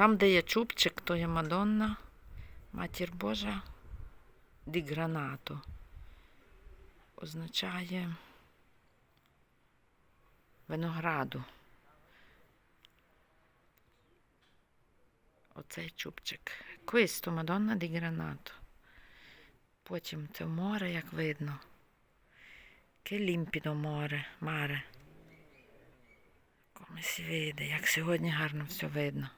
Там, де є чубчик, то є Мадонна, Матір Божа ді гранато. Означає винограду. Оцей чубчик. Questo Madonna di Granato. Потім це море, як видно. Che limpido море, маре. Si vede, як сьогодні гарно все видно.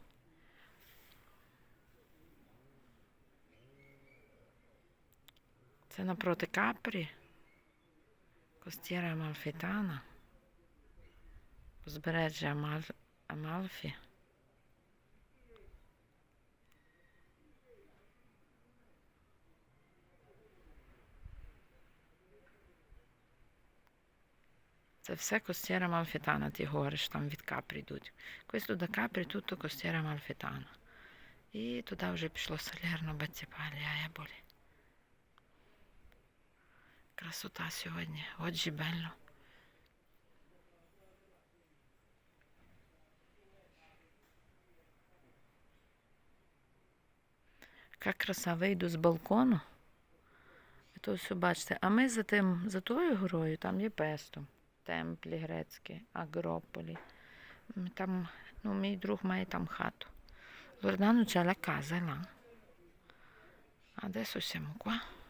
Це напроти Капрі. Костіра Амальфітана. Узбережжя Амаль... Амальфі. Це все Костєра Малфітана, ті гори, що там від Капрі йдуть. Questo da Capri tutto Costiera Malfitana. І туди вже пішло Салерно, Баціпалія, Еболі. Красота сьогодні. Оджі белlo. Яка краса вийду з балкону. Ви то все бачите. А ми за тим, за тою горою, там є песто. Темплі грецькі, Агрополі. Там, ну, мій друг має там хату. La casa là. Adesso siamo qua.